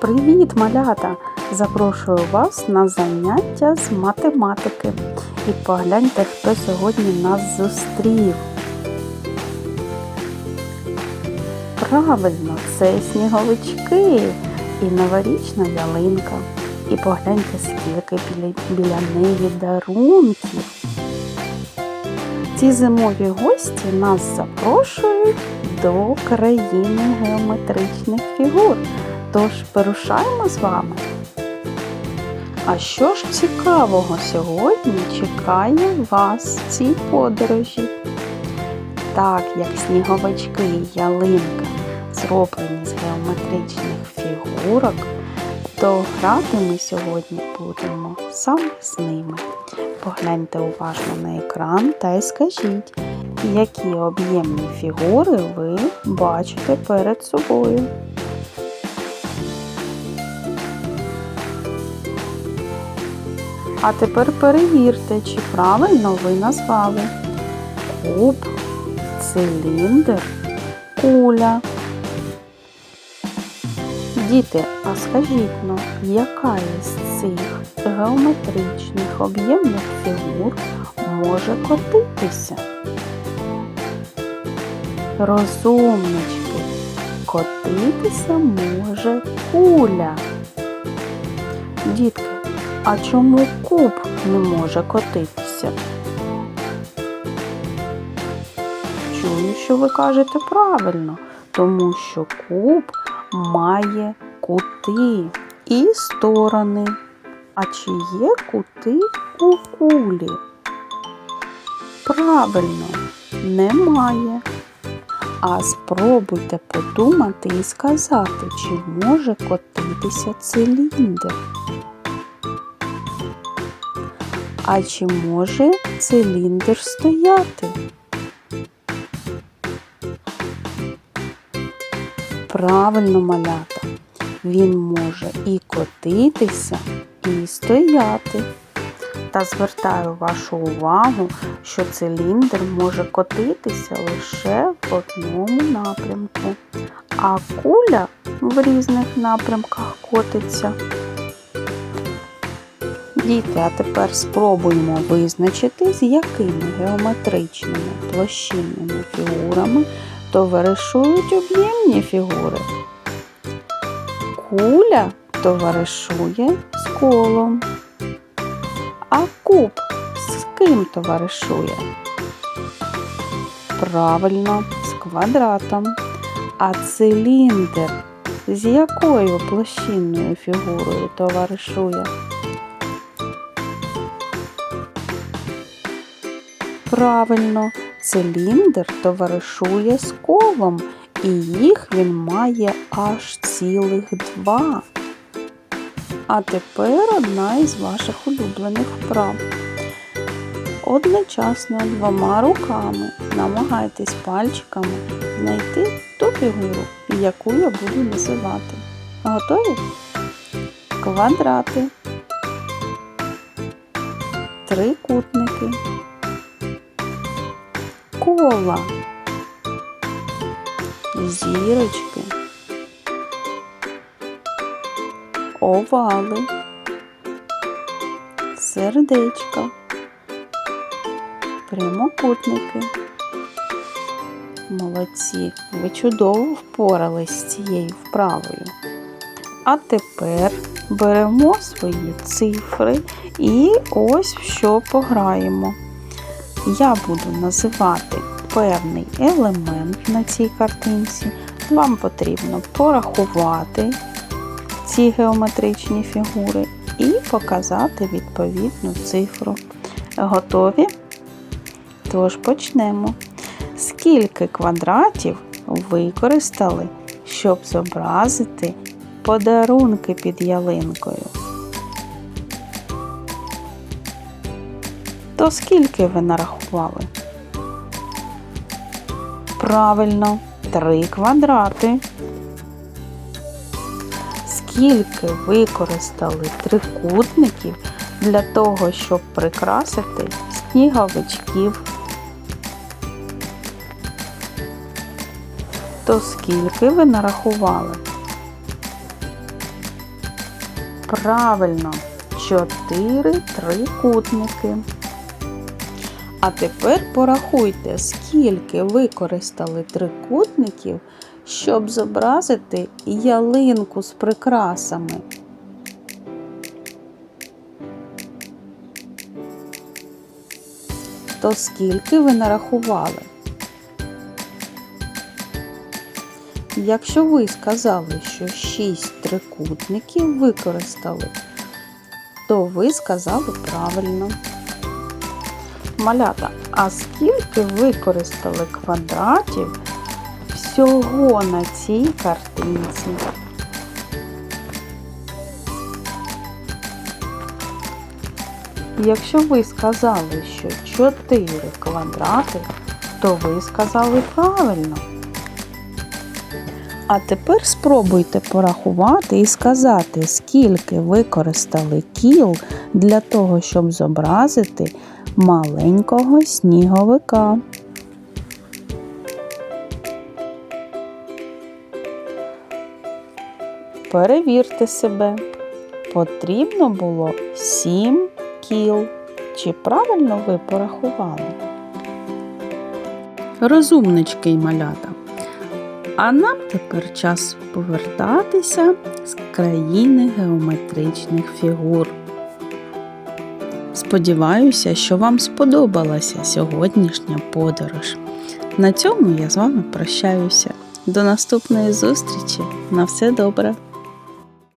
Привіт, малята! Запрошую вас на заняття з математики. І погляньте, хто сьогодні нас зустрів. Правильно, це сніговички і новорічна ялинка. І погляньте, скільки біля, біля неї дарунків. Ці зимові гості нас запрошують до країни геометричних фігур. Тож вирушаємо з вами. А що ж цікавого сьогодні чекає вас в цій подорожі? Так як сніговички і ялинка зроблені з геометричних фігурок, то грати ми сьогодні будемо саме з ними. Погляньте уважно на екран та й скажіть, які об'ємні фігури ви бачите перед собою. А тепер перевірте, чи правильно ви назвали куб, циліндр, куля. Діти, а скажіть ну, яка із цих геометричних об'ємних фігур може котитися? Розумнички, котитися може куля. Дітки, а чому куб не може котитися? Чую, що ви кажете правильно, тому що куб має кути і сторони. А чи є кути у кулі? Правильно, немає. А спробуйте подумати і сказати, чи може котитися циліндр. А чи може циліндр стояти? Правильно малята. Він може і котитися, і стояти. Та звертаю вашу увагу, що циліндр може котитися лише в одному напрямку, а куля в різних напрямках котиться. Діти, а тепер спробуємо визначити, з якими геометричними площинними фігурами товаришують об'ємні фігури. Куля товаришує з колом, а куб з ким товаришує? Правильно, з квадратом. А циліндр з якою площинною фігурою товаришує? Правильно, циліндр товаришує з колом, і їх він має аж цілих два. А тепер одна із ваших улюблених вправ. Одночасно двома руками намагайтесь пальчиками знайти ту фігуру, яку я буду називати. Готові? Квадрати, трикутники кола, зірочки, овали, сердечка, прямокутники. Молодці, ви чудово впорались з цією вправою. А тепер беремо свої цифри і ось що пограємо я буду називати певний елемент на цій картинці. Вам потрібно порахувати ці геометричні фігури і показати відповідну цифру. Готові? Тож почнемо. Скільки квадратів використали, щоб зобразити подарунки під ялинкою? То скільки ви нарахували? Правильно, три квадрати. Скільки використали трикутників для того, щоб прикрасити сніговичків? То скільки ви нарахували? Правильно, чотири трикутники. А тепер порахуйте, скільки використали трикутників, щоб зобразити ялинку з прикрасами. То скільки ви нарахували? Якщо ви сказали, що 6 трикутників використали, то ви сказали правильно. Малята, а скільки використали квадратів всього на цій картинці? Якщо ви сказали, що 4 квадрати, то ви сказали правильно. А тепер спробуйте порахувати і сказати, скільки використали кіл для того, щоб зобразити маленького сніговика. Перевірте себе. Потрібно було 7 кіл. Чи правильно ви порахували? Розумнички й малята. А нам тепер час повертатися з країни геометричних фігур. Сподіваюся, що вам сподобалася сьогоднішня подорож. На цьому я з вами прощаюся. До наступної зустрічі. На все добре!